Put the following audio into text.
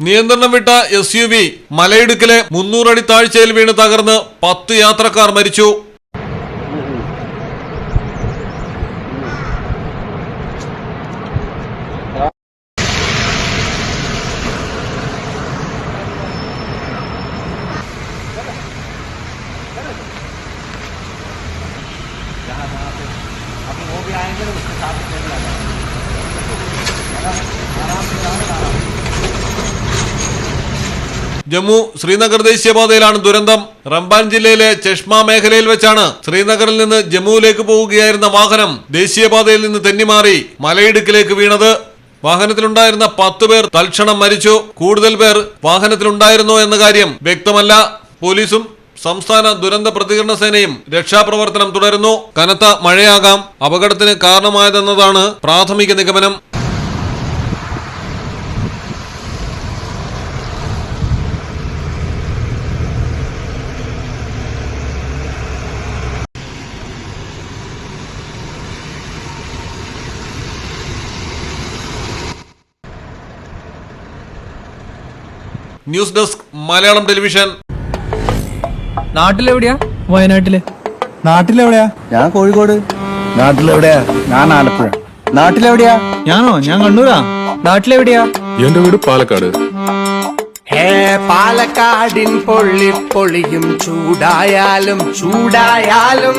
നിയന്ത്രണം വിട്ട S U V മലയിടുക്കിലെ മുന്നൂറടി താഴ്ചയിൽ വീണ് തകർന്ന് പത്ത് യാത്രക്കാർ മരിച്ചു. ജമ്മു ശ്രീനഗർ ദേശീയപാതയിലാണ് ദുരന്തം. റംബാൻ ജില്ലയിലെ ചെഷ്മ മേഖലയിൽ വെച്ചാണ് ശ്രീനഗറിൽ നിന്ന് ജമ്മുവിലേക്ക് പോവുകയായിരുന്ന വാഹനം ദേശീയപാതയിൽ നിന്ന് തെന്നിമാറി മലയിടുക്കിലേക്ക് വീണത്. വാഹനത്തിലുണ്ടായിരുന്ന പത്ത് പേർ തൽക്ഷണം മരിച്ചു. കൂടുതൽ പേർ വാഹനത്തിലുണ്ടായിരുന്നോ എന്ന കാര്യം വ്യക്തമല്ല. പോലീസും സംസ്ഥാന ദുരന്ത പ്രതികരണ സേനയും രക്ഷാപ്രവർത്തനം തുടരുന്നു. കനത്ത മഴയാകാം. അപകടത്തിന് കാരണമായതെന്നതാണ് പ്രാഥമിക നിഗമനം. News desk Malayalam television. നാട്ടിലെവിടെയാ? വയനാട്ടിൽ. നാട്ടിലെവിടെയാ? ഞാൻ കോഴിക്കോട്. നാട്ടിലെവിടെയാ? ഞാൻ ആലപ്പുഴ. നാട്ടിലെവിടെയാ? ഞാനോ? ഞാൻ കണ്ണൂരാ. നാട്ടിലെവിടെയാ? എന്റെ വീട് പാലക്കാട്. ഹേ പാലക്കാടിൻ പൊള്ളി പൊളിയും ചൂടായാലും ചൂടായാലും